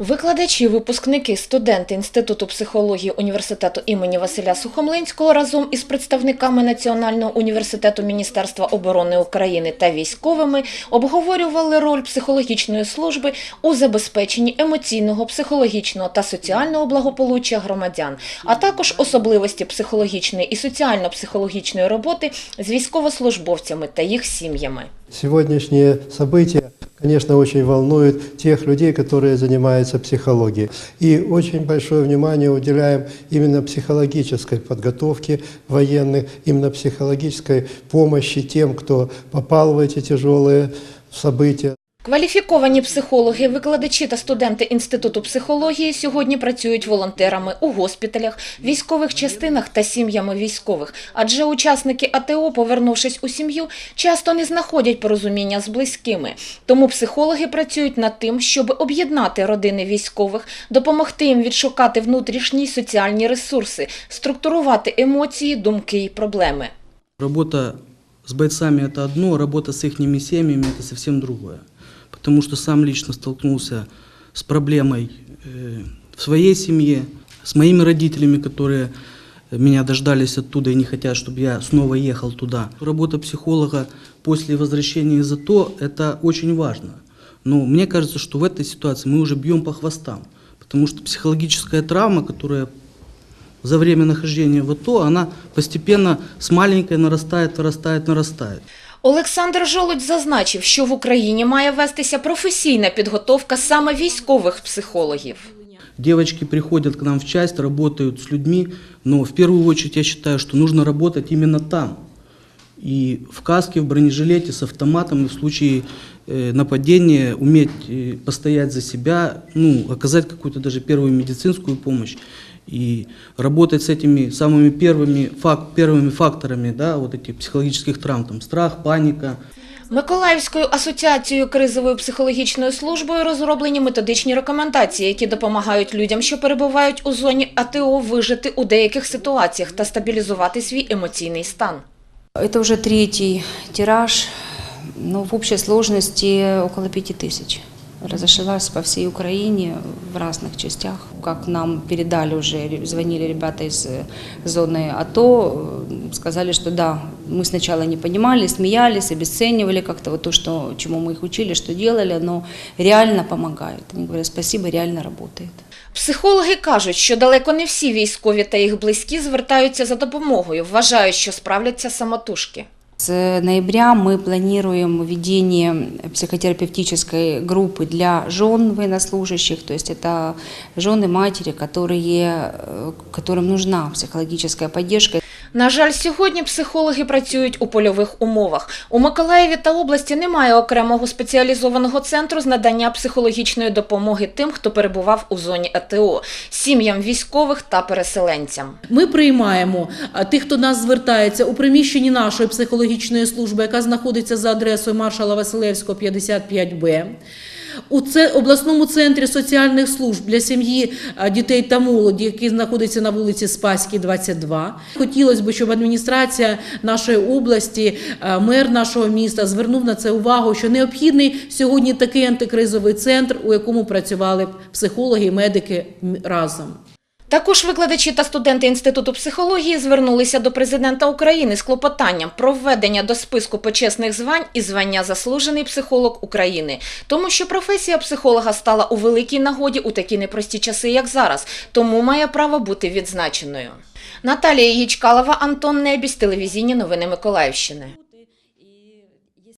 Викладачі, випускники, студенти Інституту психології університету імені Василя Сухомлинського разом із представниками Національного університету Міністерства оборони України та військовими обговорювали роль психологічної служби у забезпеченні емоційного, психологічного та соціального благополуччя громадян, а також особливості психологічної і соціально-психологічної роботи з військовослужбовцями та їх сім'ями. Сегодняшние события, конечно, очень волнуют тех людей, которые занимаются психологией. И очень большое внимание уделяем именно психологической подготовке военных, именно психологической помощи тем, кто попал в эти тяжелые события. Кваліфіковані психологи, викладачі та студенти Інституту психології сьогодні працюють волонтерами у госпіталях, військових частинах та сім'ями військових. Адже учасники АТО, повернувшись у сім'ю, часто не знаходять порозуміння з близькими. Тому психологи працюють над тим, щоб об'єднати родини військових, допомогти їм відшукати внутрішні соціальні ресурси, структурувати емоції, думки і проблеми. Работа с бойцами это одно, работа с их семьями это совсем другое. Потому что сам лично столкнулся с проблемой э, в своей семье, с моими родителями, которые меня дождались оттуда и не хотят, чтобы я снова ехал туда. Работа психолога после возвращения из АТО – это очень важно. Но мне кажется, что в этой ситуации мы уже бьем по хвостам. Потому что психологическая травма, которая за время нахождения в АТО, она постепенно с маленькой нарастает, нарастает, нарастает. Олександр Жолудь зазначив, що в Україні має вестися професійна підготовка саме військових психологів. Девочки приходят к нам в часть, работают с людьми, но в первую очередь я считаю, что нужно работать именно там. И в каске, в бронежилете, с автоматом, и в случае э, нападения уметь э, постоять за себя, ну, оказать какую-то даже первую медицинскую помощь и работать с этими самыми первыми, фак, первыми факторами да, вот этих психологических травм, там, страх, паника, Миколаївською асоціацією кризовою психологічною службою розроблені методичні рекомендації, які допомагають людям, що перебувають у зоні АТО, вижити у деяких ситуаціях та стабілізувати свій емоційний стан. Это уже третий тираж, но в общей сложности около пяти тысяч. Разошлась по всей Украине в разных частях. Как нам передали уже, звонили ребята из э, зоны АТО, э, сказали, что да, мы сначала не понимали, смеялись, обесценивали как-то вот то, что, чему мы их учили, что делали, но реально помогает. Они говорят, спасибо, реально работает. Психологи кажуть, що далеко не всі військові та їх близькі звертаються за допомогою, вважають, що справляться самотужки. С ноября мы планируем введение психотерапевтической группы для жен военнослужащих, то есть это жены, матери, которые, э, которым нужна психологическая поддержка. На жаль, сьогодні психологи працюють у польових умовах. У Миколаєві та області немає окремого спеціалізованого центру з надання психологічної допомоги тим, хто перебував у зоні АТО, сім'ям військових та переселенцям. Ми приймаємо тих, хто нас звертається у приміщенні нашої психологічної служби, яка знаходиться за адресою маршала Василевського 55Б. У обласному центрі соціальних служб для сім'ї дітей та молоді, який знаходиться на вулиці Спаській, 22. Хотілося б, щоб адміністрація нашої області, мер нашого міста звернув на це увагу, що необхідний сьогодні такий антикризовий центр, у якому працювали психологи і медики разом. Також викладачі та студенти Інституту психології звернулися до президента України з клопотанням про введення до списку почесних звань і звання заслужений психолог України, тому що професія психолога стала у великій нагоді у такі непрості часи, як зараз, тому має право бути відзначеною. Наталія Ячкалова, Антон Небіс, телевізійні новини Миколаївщини.